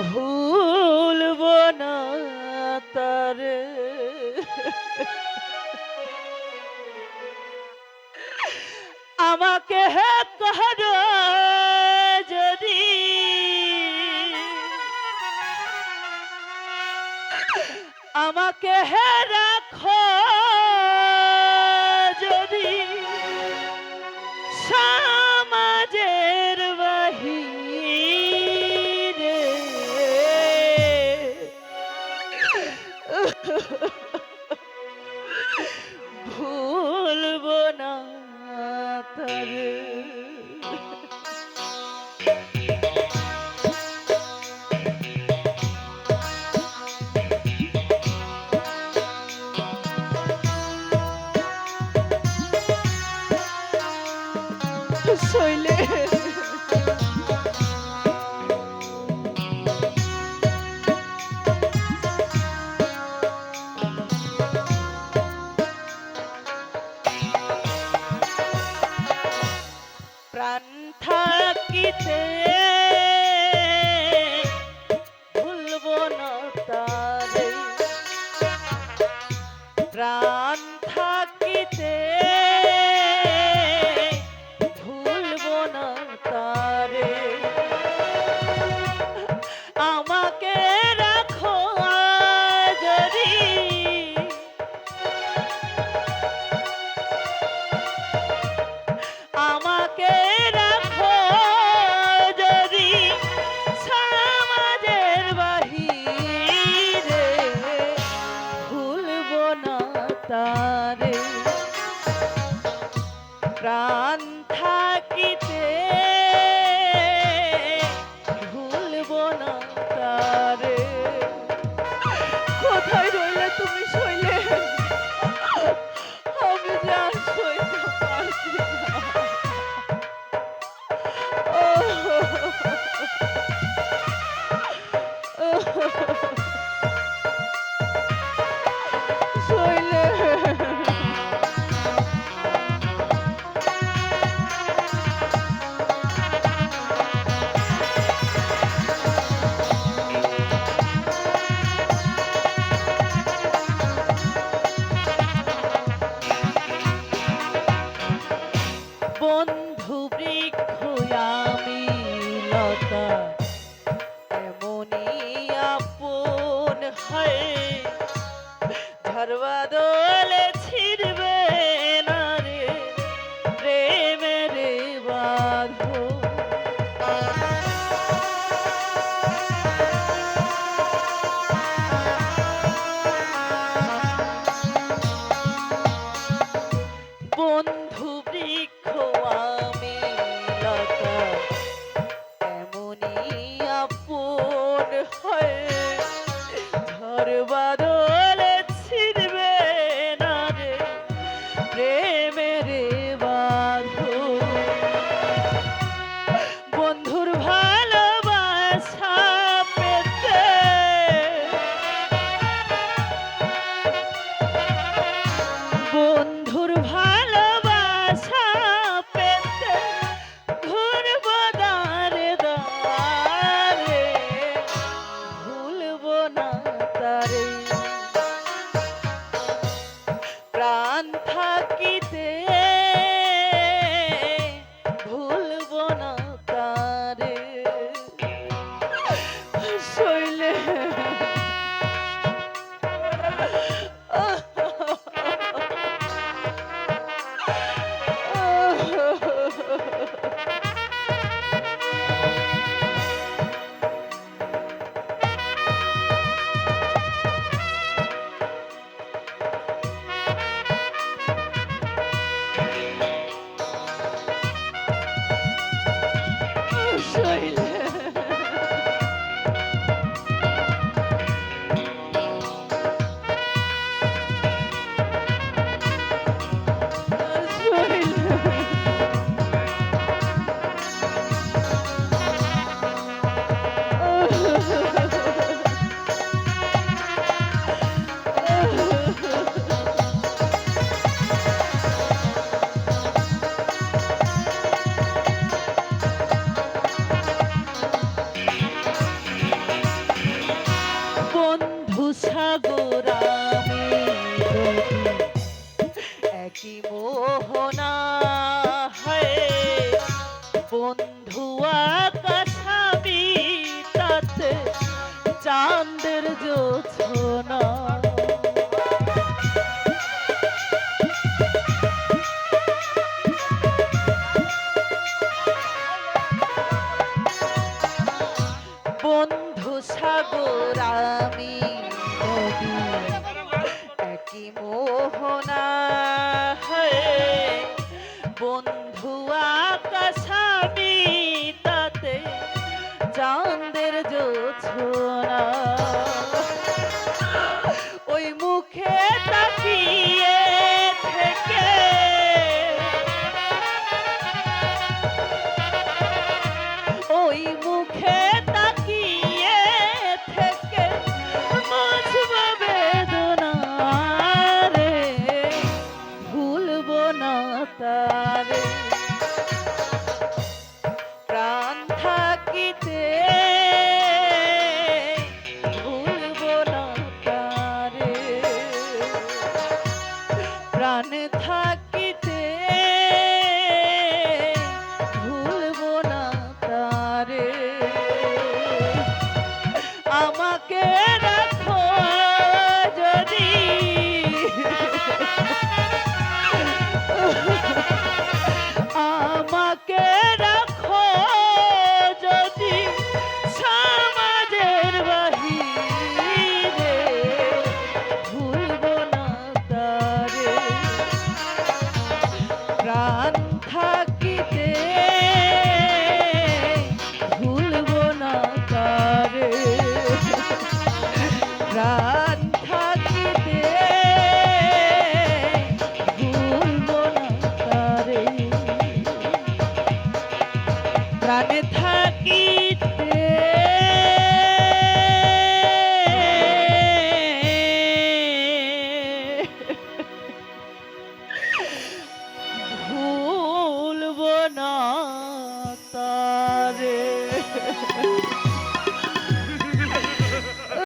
ভুলব না তারে। আমাকে হে কহর যদি। আমাকে হে রাখো শৈলে। প্রাণ থাকিতে প্রাণ থাকিতে ঝরবা ছিড়বে না রে প্রেমের বাঁধো বন্ধু বৃক্ষ আমি লতা হয়। ঝরবা বন্ধুয়া কাঠাবি তাতে চাঁদের জোছনা বন্ধু সাগর আমি নদী একই মোহনা হয়ে বন্ধু আকাশা চাঁদের জোছনা। ওই মুখে তাকিয়ে থেকে। ওই মুখে তাকিয়ে থেকে বুঝব রে ভুলব না তারে। প্রাণ থাকিতে